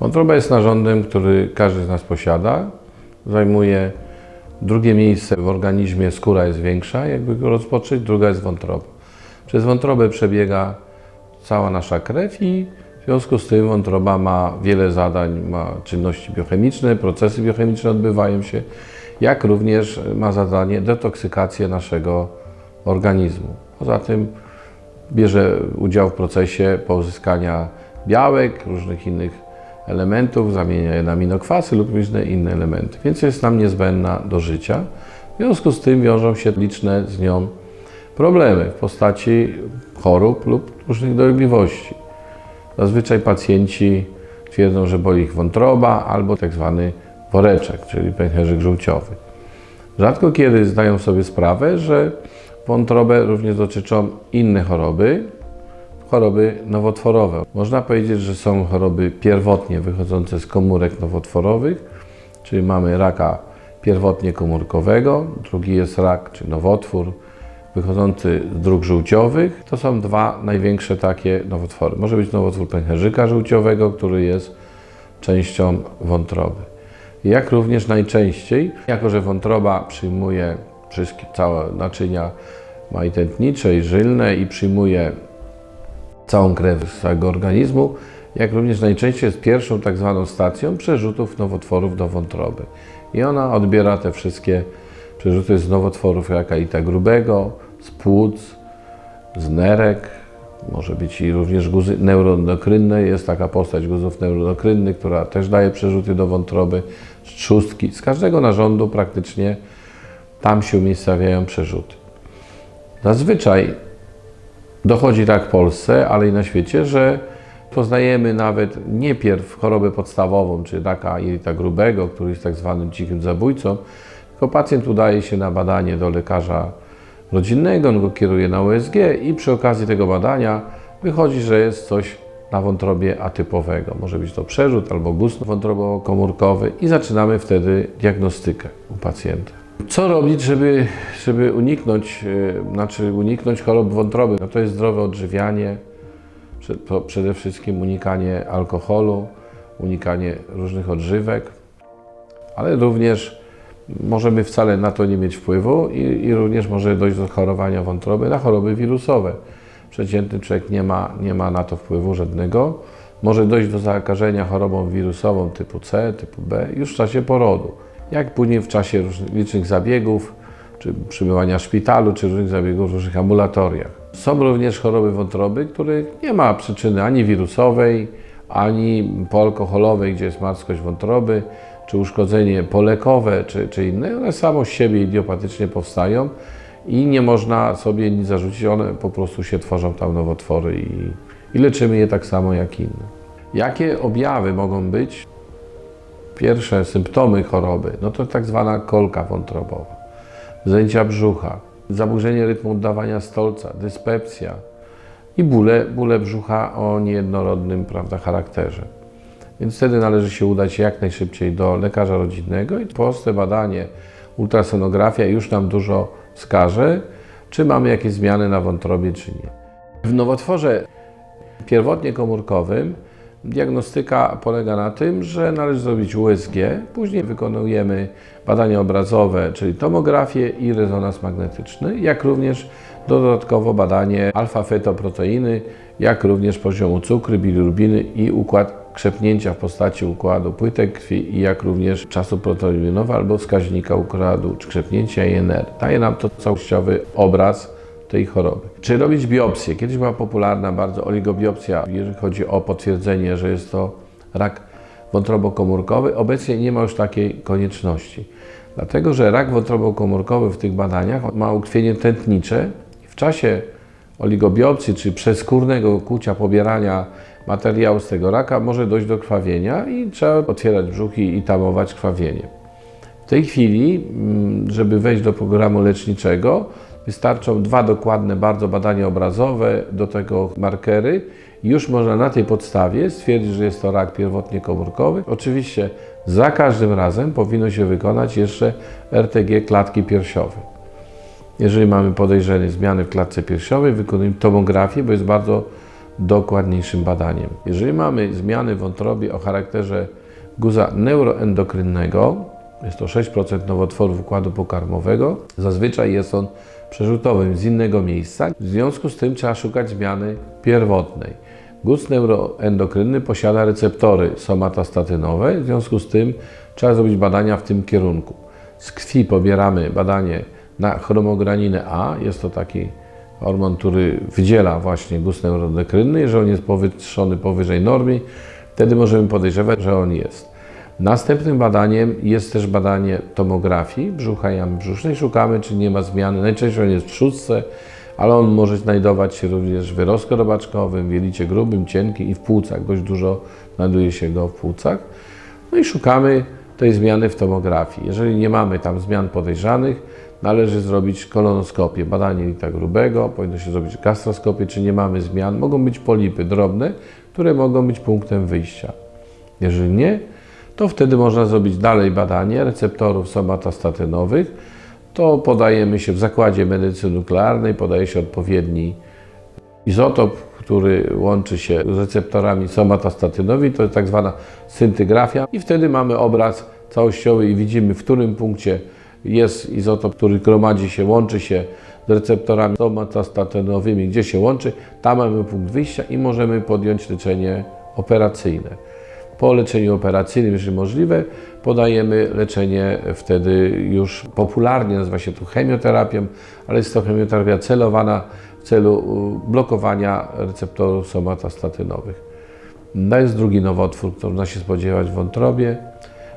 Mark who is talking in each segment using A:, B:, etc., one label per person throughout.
A: Wątroba jest narządem, który każdy z nas posiada. Zajmuje drugie miejsce w organizmie, skóra jest większa, jakby go rozpocząć, druga jest wątroba. Przez wątrobę przebiega cała nasza krew i w związku z tym wątroba ma wiele zadań, ma czynności biochemiczne, procesy biochemiczne odbywają się, jak również ma zadanie detoksykację naszego organizmu. Poza tym bierze udział w procesie pozyskania białek, różnych innych elementów, zamienia je na aminokwasy lub różne inne elementy, więc jest nam niezbędna do życia. W związku z tym wiążą się liczne z nią problemy w postaci chorób lub różnych dolegliwości. Zazwyczaj pacjenci twierdzą, że boli ich wątroba albo tak zwany woreczek, czyli pęcherzyk żółciowy. Rzadko kiedy zdają sobie sprawę, że wątrobę również dotyczą inne choroby, choroby nowotworowe. Można powiedzieć, że są choroby pierwotnie wychodzące z komórek nowotworowych, czyli mamy raka pierwotnie komórkowego, drugi jest rak, czy nowotwór wychodzący z dróg żółciowych. To są dwa największe takie nowotwory. Może być nowotwór pęcherzyka żółciowego, który jest częścią wątroby. Jak również najczęściej, jako że wątroba przyjmuje wszystkie całe naczynia ma i tętnicze, i żylne i przyjmuje całą krew całego organizmu, jak również najczęściej jest pierwszą tak zwaną stacją przerzutów nowotworów do wątroby. I ona odbiera te wszystkie przerzuty z nowotworów jaka i tak grubego, z płuc, z nerek, może być i również guzy neuroendokrynne. Jest taka postać guzów neuroendokrynnych, która też daje przerzuty do wątroby, z trzustki. Z każdego narządu praktycznie tam się umiejscawiają przerzuty. Zazwyczaj dochodzi tak w Polsce, ale i na świecie, że poznajemy nawet nie pierw chorobę podstawową, czy raka jelita grubego, który jest tak zwanym cichym zabójcą, tylko pacjent udaje się na badanie do lekarza rodzinnego, on go kieruje na USG i przy okazji tego badania wychodzi, że jest coś na wątrobie atypowego. Może być to przerzut albo guz wątrobowo-komórkowy i zaczynamy wtedy diagnostykę u pacjenta. Co robić, żeby, żeby uniknąć, e, znaczy uniknąć chorób wątroby? No to jest zdrowe odżywianie, przede wszystkim unikanie alkoholu, unikanie różnych odżywek, ale również możemy wcale na to nie mieć wpływu i, i również może dojść do chorowania wątroby na choroby wirusowe. Przeciętny człowiek nie ma, nie ma na to wpływu żadnego. Może dojść do zakażenia chorobą wirusową typu C, typu B już w czasie porodu. Jak później w czasie licznych zabiegów, czy przybywania w szpitalu, czy różnych zabiegów w różnych ambulatoriach. Są również choroby wątroby, których nie ma przyczyny ani wirusowej, ani poalkoholowej, gdzie jest marskość wątroby, czy uszkodzenie polekowe, czy, czy inne. One samo z siebie idiopatycznie powstają i nie można sobie nic zarzucić. One po prostu się tworzą tam nowotwory i, i leczymy je tak samo jak inne. Jakie objawy mogą być? Pierwsze symptomy choroby, no to tak zwana kolka wątrobowa, wzdęcia brzucha, zaburzenie rytmu oddawania stolca, dyspepsja i bóle, bóle brzucha o niejednorodnym prawda, charakterze. Więc wtedy należy się udać jak najszybciej do lekarza rodzinnego i proste badanie, ultrasonografia już nam dużo wskaże, czy mamy jakieś zmiany na wątrobie, czy nie. W nowotworze pierwotnie komórkowym diagnostyka polega na tym, że należy zrobić USG, później wykonujemy badania obrazowe, czyli tomografię i rezonans magnetyczny, jak również dodatkowo badanie alfa-fetoproteiny, jak również poziomu cukru, bilirubiny i układ krzepnięcia w postaci układu płytek krwi i jak również czasu proteinowa albo wskaźnika układu krzepnięcia INR. Daje nam to całościowy obraz tej choroby. Czy robić biopsję? Kiedyś była popularna bardzo oligobiopsja, jeżeli chodzi o potwierdzenie, że jest to rak wątrobokomórkowy. Obecnie nie ma już takiej konieczności. Dlatego, że rak wątrobokomórkowy w tych badaniach ma ukrwienie tętnicze. W czasie oligobiopsji, czy przeskórnego kucia pobierania materiału z tego raka może dojść do krwawienia i trzeba otwierać brzuch i i tamować krwawienie. W tej chwili, mm, żeby wejść do programu leczniczego, wystarczą dwa dokładne bardzo badania obrazowe, do tego markery. Już można na tej podstawie stwierdzić, że jest to rak pierwotnie komórkowy. Oczywiście za każdym razem powinno się wykonać jeszcze RTG klatki piersiowej. Jeżeli mamy podejrzenie zmiany w klatce piersiowej, wykonujemy tomografię, bo jest bardzo dokładniejszym badaniem. Jeżeli mamy zmiany w wątrobie o charakterze guza neuroendokrynnego, jest to 6% nowotworów układu pokarmowego, zazwyczaj jest on przerzutowym z innego miejsca. W związku z tym trzeba szukać zmiany pierwotnej. Guz neuroendokrynny posiada receptory somatostatynowe, w związku z tym trzeba zrobić badania w tym kierunku. Z krwi pobieramy badanie na chromograninę A, jest to taki hormon, który wydziela właśnie guz neuroendokrynny. Jeżeli on jest powyższony powyżej normy, wtedy możemy podejrzewać, że on jest. Następnym badaniem jest też badanie tomografii brzucha jamy brzusznej. Szukamy, czy nie ma zmiany. Najczęściej on jest w trzustce, ale on może znajdować się również w wyrostku robaczkowym, w jelicie grubym, cienkim i w płucach. Dość dużo znajduje się go w płucach. No i szukamy tej zmiany w tomografii. Jeżeli nie mamy tam zmian podejrzanych, należy zrobić kolonoskopię, badanie lita grubego, powinno się zrobić gastroskopię, czy nie mamy zmian. Mogą być polipy drobne, które mogą być punktem wyjścia. Jeżeli nie, to wtedy można zrobić dalej badanie receptorów somatostatynowych. To podajemy się w zakładzie medycyny nuklearnej, podaje się odpowiedni izotop, który łączy się z receptorami somatostatynowi, to jest tak zwana syntygrafia i wtedy mamy obraz całościowy i widzimy, w którym punkcie jest izotop, który gromadzi się, łączy się z receptorami somatostatynowymi, gdzie się łączy, tam mamy punkt wyjścia i możemy podjąć leczenie operacyjne. Po leczeniu operacyjnym, jeżeli możliwe, podajemy leczenie wtedy już popularnie, nazywa się to chemioterapią, ale jest to chemioterapia celowana w celu blokowania receptorów somatostatynowych. To jest drugi nowotwór, który można się spodziewać w wątrobie.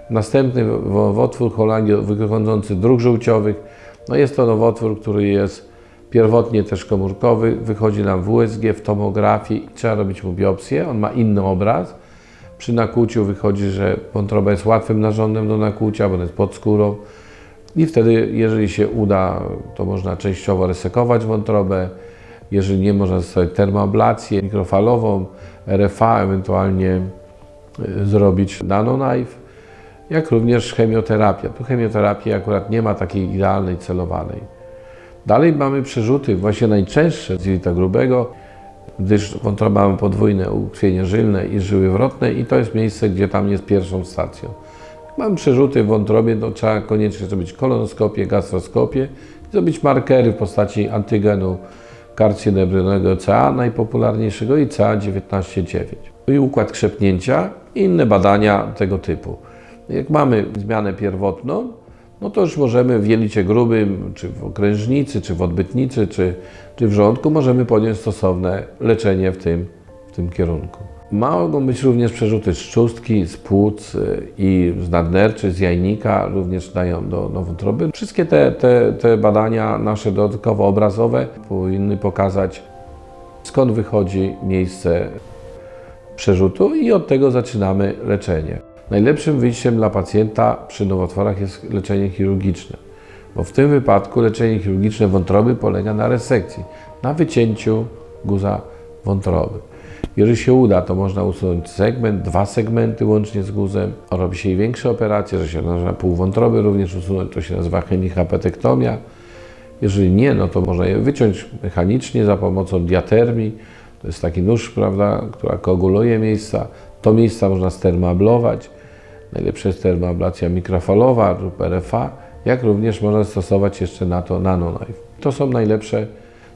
A: Następny nowotwór Holandii wychodzący dróg żółciowych. No jest to nowotwór, który jest pierwotnie też komórkowy, wychodzi nam w USG, w tomografii, trzeba robić mu biopsję, on ma inny obraz. Przy nakłuciu wychodzi, że wątroba jest łatwym narządem do nakłucia, bo ona jest pod skórą. I wtedy, jeżeli się uda, to można częściowo resekować wątrobę. Jeżeli nie, można stosować termoablację mikrofalową, RFA, ewentualnie y, zrobić nanoknife, jak również chemioterapia. Tu chemioterapii akurat nie ma takiej idealnej, celowanej. Dalej mamy przerzuty, właśnie najczęstsze z jelita grubego, gdyż wątroba ma podwójne ukrwienie żylne i żyły wrotne i to jest miejsce, gdzie tam jest pierwszą stacją. Mam przerzuty w wątrobie, to trzeba koniecznie zrobić kolonoskopię, gastroskopię i zrobić markery w postaci antygenu karcinebrynego CA, najpopularniejszego i CA19-9. I układ krzepnięcia i inne badania tego typu. Jak mamy zmianę pierwotną, no to już możemy w jelicie grubym, czy w okrężnicy, czy w odbytnicy, czy, czy w żołądku możemy podjąć stosowne leczenie w tym, w tym kierunku. Mogą być również przerzuty z trzustki, z płuc y, i z nadnerczy, z jajnika, również dają do, do wątroby. Wszystkie te, te, te badania nasze dodatkowo obrazowe powinny pokazać, skąd wychodzi miejsce przerzutu i od tego zaczynamy leczenie. Najlepszym wyjściem dla pacjenta przy nowotworach jest leczenie chirurgiczne, bo w tym wypadku leczenie chirurgiczne wątroby polega na resekcji, na wycięciu guza wątroby. Jeżeli się uda, to można usunąć segment, dwa segmenty łącznie z guzem. Robi się i większe operacje, że się nazywa pół wątroby również usunąć, to się nazywa chemichapetektomia. Jeżeli nie, no to można je wyciąć mechanicznie za pomocą diatermii. To jest taki nóż, prawda, która koaguluje miejsca. To miejsca można stermablować. Najlepsza jest termoablacja mikrofalowa lub RFA, jak również można stosować jeszcze na to nanoknife. To są najlepsze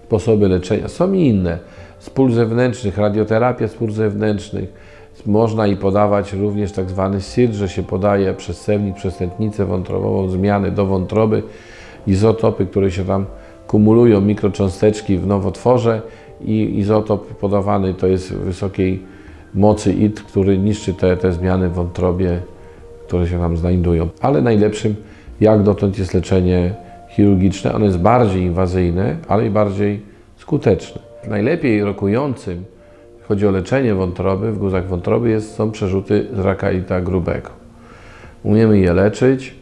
A: sposoby leczenia. Są i inne. Z pól zewnętrznych, radioterapia z pól zewnętrznych. Można i podawać również tak zwany SIR, że się podaje przez cewnik, przez tętnicę wątrobową zmiany do wątroby, izotopy, które się tam kumulują, mikrocząsteczki w nowotworze i izotop podawany to jest wysokiej mocy IT, który niszczy te, te zmiany w wątrobie które się tam znajdują. Ale najlepszym jak dotąd jest leczenie chirurgiczne. Ono jest bardziej inwazyjne, ale i bardziej skuteczne. Najlepiej rokującym, chodzi o leczenie wątroby, w guzach wątroby, jest, są przerzuty z raka jelita grubego. Umiemy je leczyć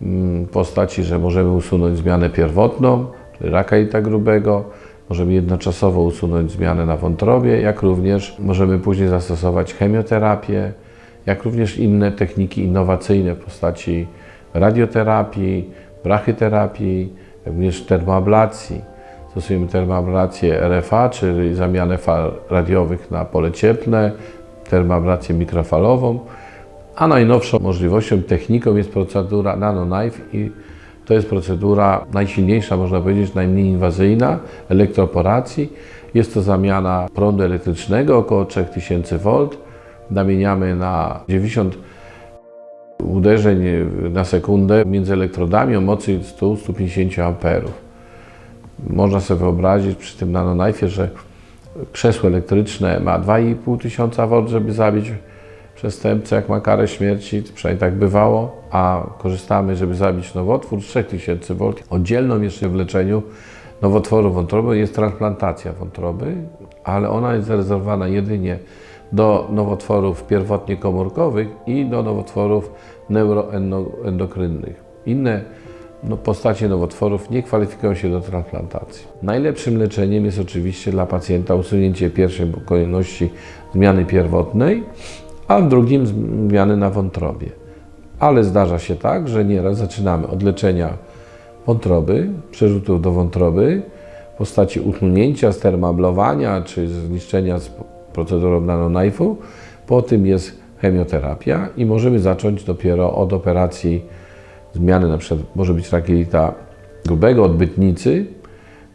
A: w postaci, że możemy usunąć zmianę pierwotną, czyli raka jelita grubego, możemy jednoczasowo usunąć zmianę na wątrobie, jak również możemy później zastosować chemioterapię, jak również inne techniki innowacyjne w postaci radioterapii, brachyterapii, również termoablacji. Stosujemy termoablację RFA, czyli zamianę fal radiowych na pole cieplne, termoablację mikrofalową, a najnowszą możliwością, techniką jest procedura NanoKnife i to jest procedura najsilniejsza, można powiedzieć, najmniej inwazyjna elektroporacji. Jest to zamiana prądu elektrycznego około 3000 V. Namieniamy na 90 uderzeń na sekundę między elektrodami o mocy 100-150 amperów. Można sobie wyobrazić przy tym nanoknife, że krzesło elektryczne ma 2,5 tysiąca V, żeby zabić przestępcę, jak ma karę śmierci, przynajmniej tak bywało, a korzystamy, żeby zabić nowotwór z 3000 V. Oddzielną jeszcze w leczeniu nowotworu wątroby jest transplantacja wątroby, ale ona jest zarezerwowana jedynie do nowotworów pierwotnie komórkowych i do nowotworów neuroendokrynnych. Inne no, postacie nowotworów nie kwalifikują się do transplantacji. Najlepszym leczeniem jest oczywiście dla pacjenta usunięcie pierwszej kolejności zmiany pierwotnej, a w drugim zmiany na wątrobie. Ale zdarza się tak, że nieraz zaczynamy od leczenia wątroby, przerzutów do wątroby w postaci utchnięcia, stermablowania czy zniszczenia procedurą nanoknife'u. Po tym jest chemioterapia i możemy zacząć dopiero od operacji zmiany, na przykład może być rak jelita grubego, odbytnicy,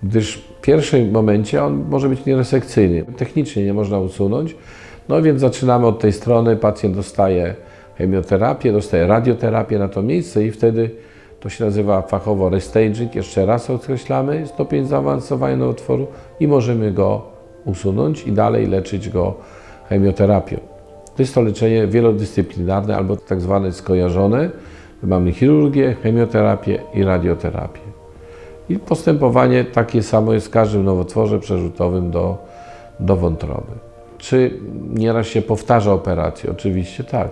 A: gdyż w pierwszym momencie on może być nieresekcyjny. Technicznie nie można usunąć, no więc zaczynamy od tej strony, pacjent dostaje chemioterapię, dostaje radioterapię na to miejsce i wtedy to się nazywa fachowo restaging, jeszcze raz określamy stopień zaawansowania nowotworu i możemy go usunąć i dalej leczyć go chemioterapią. To jest to leczenie wielodyscyplinarne albo tak zwane skojarzone. Mamy chirurgię, chemioterapię i radioterapię. I postępowanie takie samo jest w każdym nowotworze przerzutowym do, do wątroby. Czy nieraz się powtarza operację? Oczywiście tak,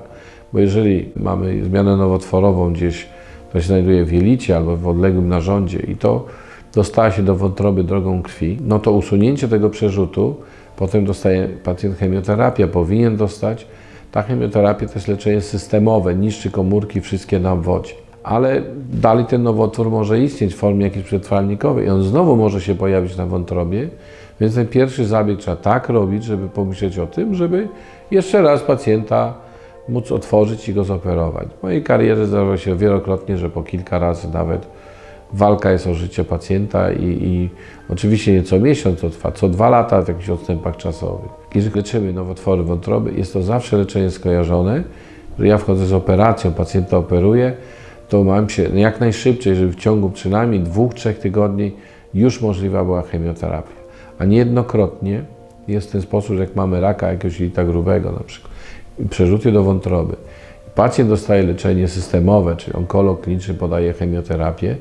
A: bo jeżeli mamy zmianę nowotworową gdzieś, to się znajduje w jelicie albo w odległym narządzie i to dostała się do wątroby drogą krwi, no to usunięcie tego przerzutu, potem dostaje pacjent chemioterapię, powinien dostać. Ta chemioterapia to jest leczenie systemowe, niszczy komórki wszystkie na wodzie. Ale dalej ten nowotwór może istnieć w formie jakiejś przetrwalnikowej i on znowu może się pojawić na wątrobie, więc ten pierwszy zabieg trzeba tak robić, żeby pomyśleć o tym, żeby jeszcze raz pacjenta móc otworzyć i go zoperować. W mojej karierze zdarza się wielokrotnie, że po kilka razy nawet walka jest o życie pacjenta i, i oczywiście nie co miesiąc, to trwa co dwa lata w jakichś odstępach czasowych. Jeżeli leczymy nowotwory wątroby, jest to zawsze leczenie skojarzone, że ja wchodzę z operacją, pacjenta operuję, to mam się jak najszybciej, żeby w ciągu przynajmniej dwóch, trzech tygodni już możliwa była chemioterapia. A niejednokrotnie jest ten sposób, że jak mamy raka jakiegoś jelita grubego na przykład, przerzuty do wątroby, pacjent dostaje leczenie systemowe, czyli onkolog kliniczny podaje chemioterapię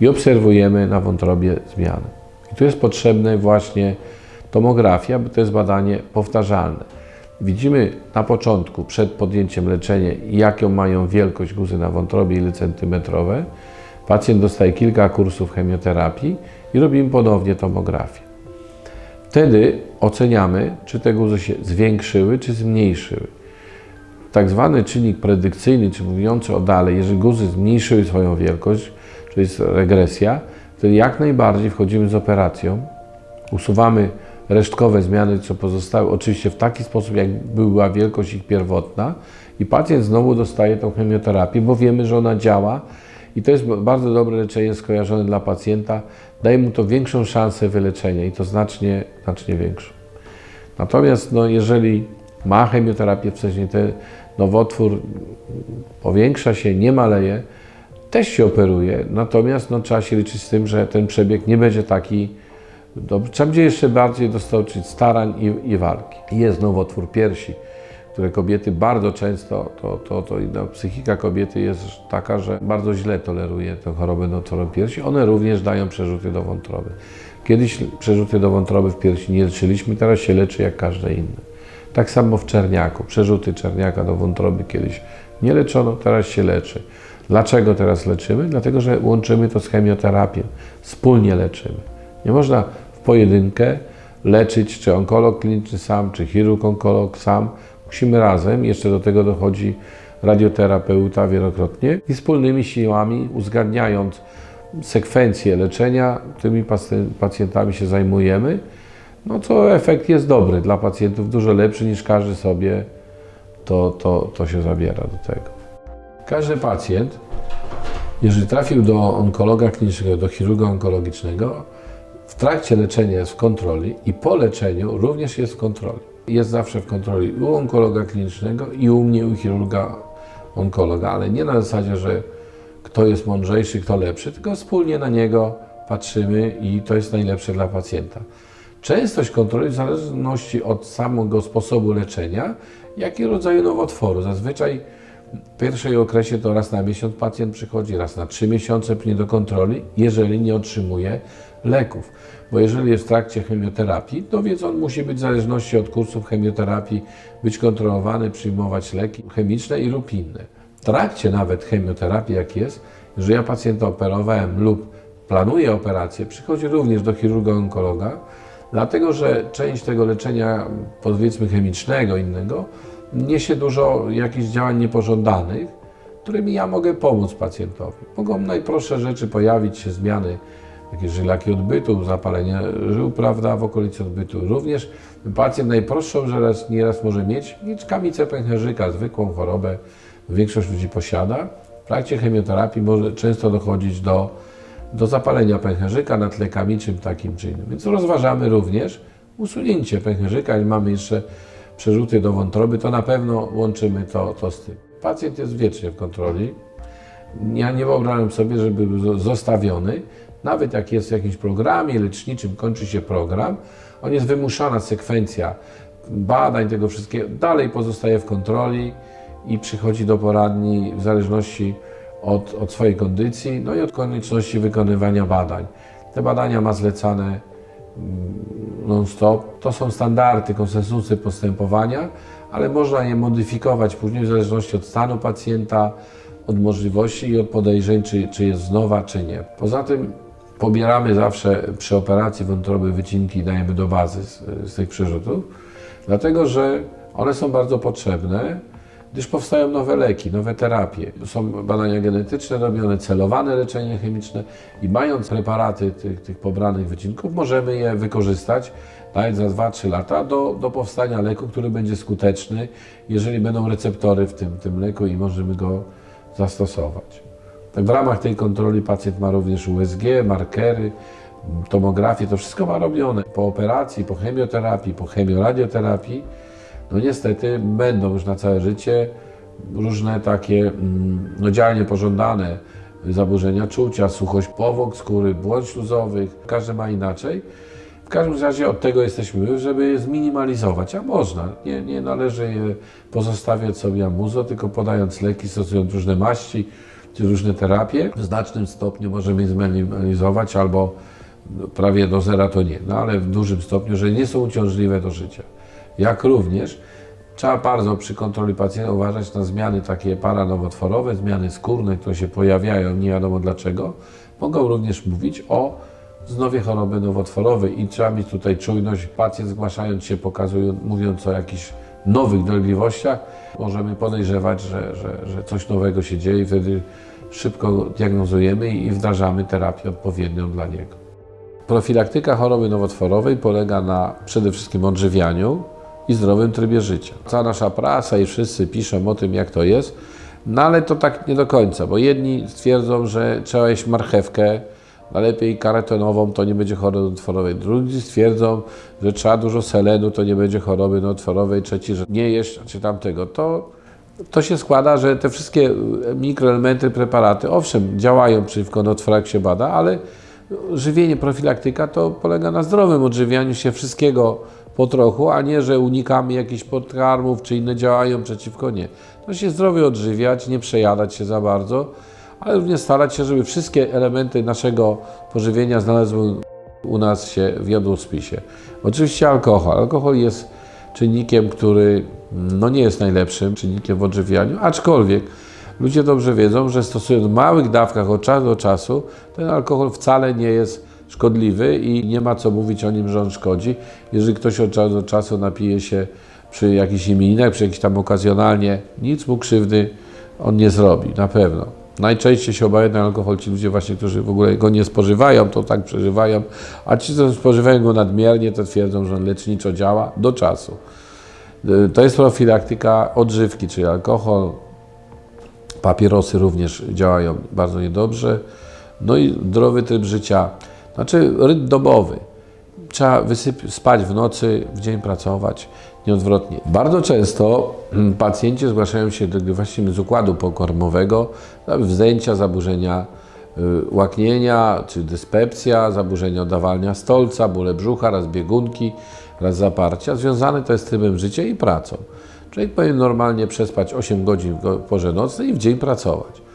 A: i obserwujemy na wątrobie zmiany. I tu jest potrzebne właśnie tomografia, bo to jest badanie powtarzalne. Widzimy na początku, przed podjęciem leczenia, jaką mają wielkość guzy na wątrobie, ile centymetrowe. Pacjent dostaje kilka kursów chemioterapii i robimy ponownie tomografię. Wtedy oceniamy, czy te guzy się zwiększyły, czy zmniejszyły. Tak zwany czynnik predykcyjny, czy mówiący o dalej, jeżeli guzy zmniejszyły swoją wielkość, czyli jest regresja, wtedy jak najbardziej wchodzimy z operacją, usuwamy resztkowe zmiany, co pozostały, oczywiście w taki sposób, jak była wielkość ich pierwotna i pacjent znowu dostaje tą chemioterapię, bo wiemy, że ona działa i to jest bardzo dobre leczenie skojarzone dla pacjenta, daje mu to większą szansę wyleczenia i to znacznie, znacznie większą. Natomiast no, jeżeli ma chemioterapię wcześniej, ten nowotwór powiększa się, nie maleje, też się operuje, natomiast no, trzeba się liczyć z tym, że ten przebieg nie będzie taki dobry. Trzeba będzie jeszcze bardziej dostarczyć starań i, i walki. Jest nowotwór piersi, które kobiety bardzo często, to, to, to no, psychika kobiety jest taka, że bardzo źle toleruje tę chorobę nowotworu piersi. One również dają przerzuty do wątroby. Kiedyś przerzuty do wątroby w piersi nie leczyliśmy, teraz się leczy jak każde inne. Tak samo w czerniaku. Przerzuty czerniaka do wątroby kiedyś nie leczono, teraz się leczy. Dlaczego teraz leczymy? Dlatego, że łączymy to z chemioterapią. Wspólnie leczymy. Nie można w pojedynkę leczyć, czy onkolog kliniczny sam, czy chirurg onkolog sam. Musimy razem, jeszcze do tego dochodzi radioterapeuta wielokrotnie i wspólnymi siłami, uzgadniając sekwencję leczenia, tymi pacj- pacjentami się zajmujemy, no to efekt jest dobry dla pacjentów, dużo lepszy niż każdy sobie to, to, to się zabiera do tego. Każdy pacjent, jeżeli trafił do onkologa klinicznego, do chirurga onkologicznego, w trakcie leczenia jest w kontroli i po leczeniu również jest w kontroli. Jest zawsze w kontroli u onkologa klinicznego i u mnie, u chirurga onkologa, ale nie na zasadzie, że kto jest mądrzejszy, kto lepszy, tylko wspólnie na niego patrzymy i to jest najlepsze dla pacjenta. Częstość kontroli w zależności od samego sposobu leczenia, jak i rodzaju nowotworu. Zazwyczaj w pierwszej okresie to raz na miesiąc pacjent przychodzi, raz na trzy miesiące pnie do kontroli, jeżeli nie otrzymuje leków. Bo jeżeli jest w trakcie chemioterapii, to więc on musi być w zależności od kursów chemioterapii, być kontrolowany, przyjmować leki chemiczne i lub inne. W trakcie nawet chemioterapii, jak jest, jeżeli ja pacjenta operowałem lub planuję operację, przychodzi również do chirurga onkologa, dlatego że część tego leczenia, powiedzmy chemicznego, innego, niesie dużo jakichś działań niepożądanych, którymi ja mogę pomóc pacjentowi. Mogą najprostsze rzeczy pojawić się, zmiany, jakieś żylaki odbytu, zapalenie żył, prawda, w okolicy odbytu. Również pacjent najprostszą rzecz nieraz może mieć, mieć kamicę pęcherzyka, zwykłą chorobę, większość ludzi posiada. W trakcie chemioterapii może często dochodzić do, do zapalenia pęcherzyka na tle kamiczym takim czy innym. Więc rozważamy również usunięcie pęcherzyka, mamy jeszcze przerzuty do wątroby, to na pewno łączymy to, to z tym. Pacjent jest wiecznie w kontroli. Ja nie wyobrażam sobie, żeby był zostawiony. Nawet jak jest w jakimś programie leczniczym, kończy się program, on jest wymuszana sekwencja badań, tego wszystkiego, dalej pozostaje w kontroli i przychodzi do poradni w zależności od, od swojej kondycji, no i od konieczności wykonywania badań. Te badania ma zlecane non-stop. To są standardy, konsensusy postępowania, ale można je modyfikować później w zależności od stanu pacjenta, od możliwości i od podejrzeń, czy, czy jest wznowa, czy nie. Poza tym pobieramy zawsze przy operacji wątroby wycinki, dajemy do bazy z, z tych przerzutów, dlatego że one są bardzo potrzebne, gdyż powstają nowe leki, nowe terapie. Są badania genetyczne robione, celowane leczenie chemiczne i mając preparaty tych, tych pobranych wycinków, możemy je wykorzystać nawet za 2-3 lata do, do powstania leku, który będzie skuteczny, jeżeli będą receptory w tym, tym leku i możemy go zastosować. Tak w ramach tej kontroli pacjent ma również USG, markery, tomografię, to wszystko ma robione. Po operacji, po chemioterapii, po chemioradioterapii, no niestety będą już na całe życie różne takie mm, no, działanie pożądane zaburzenia czucia, suchość powłok skóry, błąd śluzowych, każdy ma inaczej. W każdym razie od tego jesteśmy, my, żeby je zminimalizować, a można. Nie, nie należy je pozostawiać sobie amuzo, tylko podając leki, stosując różne maści czy różne terapie, w znacznym stopniu możemy je zminimalizować albo prawie do zera to nie, no ale w dużym stopniu, że nie są uciążliwe do życia. Jak również trzeba bardzo przy kontroli pacjenta uważać na zmiany takie paranowotworowe, zmiany skórne, które się pojawiają, nie wiadomo dlaczego. Mogą również mówić o wznowie choroby nowotworowej i trzeba mieć tutaj czujność. Pacjent zgłaszając się, pokazując, mówiąc o jakichś nowych dolegliwościach, możemy podejrzewać, że, że, że coś nowego się dzieje i wtedy szybko diagnozujemy i wdrażamy terapię odpowiednią dla niego. Profilaktyka choroby nowotworowej polega na przede wszystkim odżywianiu i zdrowym trybie życia. Cała nasza prasa i wszyscy piszą o tym, jak to jest, no ale to tak nie do końca, bo jedni twierdzą, że trzeba jeść marchewkę, a lepiej karotenową, to nie będzie choroby nowotworowej. Drudzy stwierdzą, że trzeba dużo selenu, to nie będzie choroby nowotworowej. Trzeci, że nie jeść, czy tamtego. To, to się składa, że te wszystkie mikroelementy, preparaty, owszem, działają przeciwko nowotworowi, jak się bada, ale żywienie, profilaktyka to polega na zdrowym odżywianiu się wszystkiego po trochu, a nie, że unikamy jakichś podkarmów, czy inne działają przeciwko nie. To się zdrowie odżywiać, nie przejadać się za bardzo, ale również starać się, żeby wszystkie elementy naszego pożywienia znalazły u nas się w jadłospisie. Oczywiście alkohol. Alkohol jest czynnikiem, który no nie jest najlepszym czynnikiem w odżywianiu, aczkolwiek ludzie dobrze wiedzą, że stosując w małych dawkach od czasu do czasu, ten alkohol wcale nie jest szkodliwy i nie ma co mówić o nim, że on szkodzi. Jeżeli ktoś od czasu do czasu napije się przy jakichś imieninach, przy jakichś tam okazjonalnie, nic mu krzywdy on nie zrobi, na pewno. Najczęściej się obawiają ten alkohol ci ludzie właśnie, którzy w ogóle go nie spożywają, to tak przeżywają, a ci, co spożywają go nadmiernie, to twierdzą, że on leczniczo działa do czasu. Y, To jest profilaktyka odżywki, czyli alkohol, papierosy również działają bardzo niedobrze. No i zdrowy tryb życia, znaczy rytm dobowy. Trzeba wysyp- spać w nocy, w dzień pracować, nieodwrotnie. Bardzo często mm, pacjenci zgłaszają się do właśnie z układu pokarmowego, no, wzdęcia, zaburzenia y, łaknienia, czy dyspepsja, zaburzenia oddawalnia stolca, bóle brzucha, raz biegunki, raz zaparcia. Związane to jest z trybem życia i pracą. Człowiek powinien normalnie przespać 8 godzin w porze nocnej i w dzień pracować.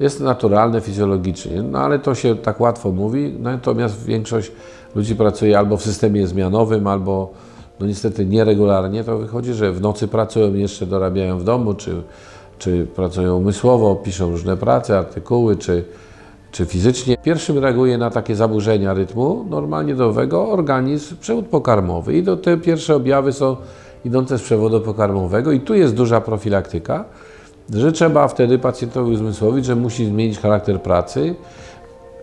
A: Jest naturalne fizjologicznie, no ale to się tak łatwo mówi, natomiast większość ludzi pracuje albo w systemie zmianowym, albo no niestety nieregularnie. To wychodzi, że w nocy pracują jeszcze dorabiają w domu, czy, czy pracują umysłowo, piszą różne prace, artykuły, czy, czy fizycznie. Pierwszym reaguje na takie zaburzenia rytmu normalnie dobowego organizm, przewód pokarmowy. I to te pierwsze objawy są idące z przewodu pokarmowego i tu jest duża profilaktyka, że trzeba wtedy pacjentowi uzmysłowić, że musi zmienić charakter pracy,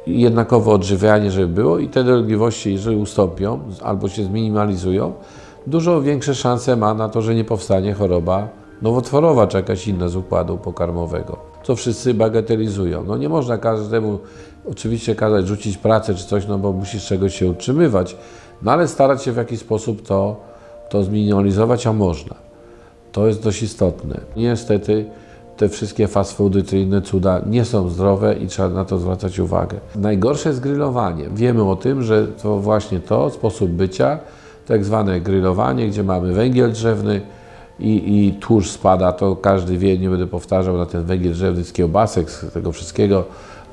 A: i jednakowe odżywianie, żeby było i te dolegliwości, jeżeli ustąpią albo się zminimalizują, dużo większe szanse ma na to, że nie powstanie choroba nowotworowa czy jakaś inna z układu pokarmowego, co wszyscy bagatelizują. No nie można każdemu oczywiście kazać rzucić pracę czy coś, no bo musisz czegoś się utrzymywać, no ale starać się w jakiś sposób to, to zminimalizować, a można. To jest dość istotne. Niestety te wszystkie fast foody czy inne cuda nie są zdrowe i trzeba na to zwracać uwagę. Najgorsze jest grillowanie. Wiemy o tym, że to właśnie to, sposób bycia, tak zwane grillowanie, gdzie mamy węgiel drzewny i, i tłuszcz spada, to każdy wie, nie będę powtarzał, na ten węgiel drzewny z kiełbasek, z tego wszystkiego,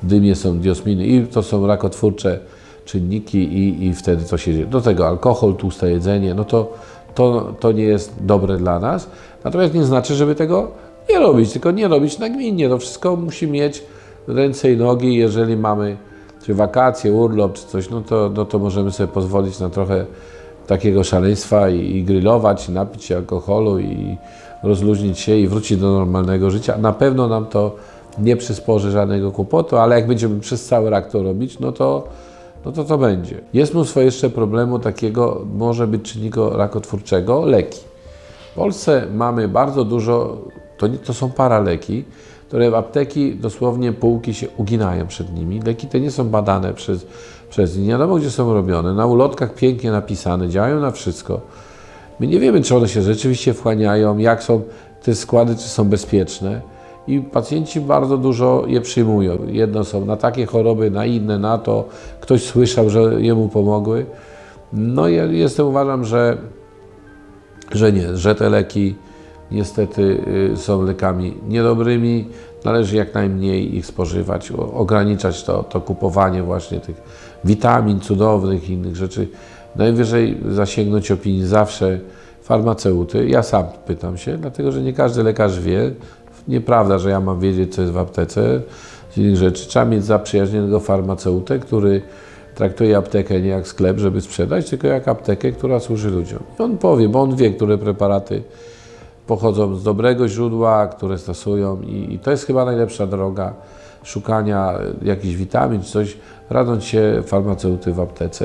A: w dymie są diosminy i to są rakotwórcze czynniki i, i wtedy to się dzieje. Do tego alkohol, tłuste jedzenie, no to, to, to nie jest dobre dla nas. Natomiast nie znaczy, żeby tego nie robić, tylko nie robić nagminnie. To wszystko musi mieć ręce i nogi. Jeżeli mamy czy wakacje, urlop, czy coś, no to, no to możemy sobie pozwolić na trochę takiego szaleństwa i, i grillować, i napić się alkoholu i rozluźnić się i wrócić do normalnego życia. Na pewno nam to nie przysporzy żadnego kłopotu, ale jak będziemy przez cały rok to robić, no to, no to to będzie. Jest mnóstwo jeszcze problemu takiego, może być czynnika rakotwórczego, leki. W Polsce mamy bardzo dużo, to, to są paraleki, które apteki dosłownie półki się uginają przed nimi. Leki te nie są badane przez, przez nie wiadomo gdzie są robione. Na ulotkach pięknie napisane, działają na wszystko. My nie wiemy, czy one się rzeczywiście wchłaniają, jak są te składy, czy są bezpieczne. I pacjenci bardzo dużo je przyjmują. Jedno są na takie choroby, na inne, na to. Ktoś słyszał, że jemu pomogły. No ja jestem, uważam, że że nie, że te leki niestety y, są lekami niedobrymi. Należy jak najmniej ich spożywać, ograniczać to, to kupowanie właśnie tych witamin cudownych i innych rzeczy. Najwyżej zasięgnąć opinii zawsze farmaceuty. Ja sam pytam się, dlatego że nie każdy lekarz wie. Nieprawda, że ja mam wiedzieć, co jest w aptece z innych rzeczy. Trzeba mieć zaprzyjaźnionego farmaceutę, który traktuje aptekę nie jak sklep, żeby sprzedać, tylko jak aptekę, która służy ludziom. I on powie, bo on wie, które preparaty pochodzą z dobrego źródła, które stosują i, i to jest chyba najlepsza droga szukania jakichś witamin czy coś, radząc się farmaceuty w aptece.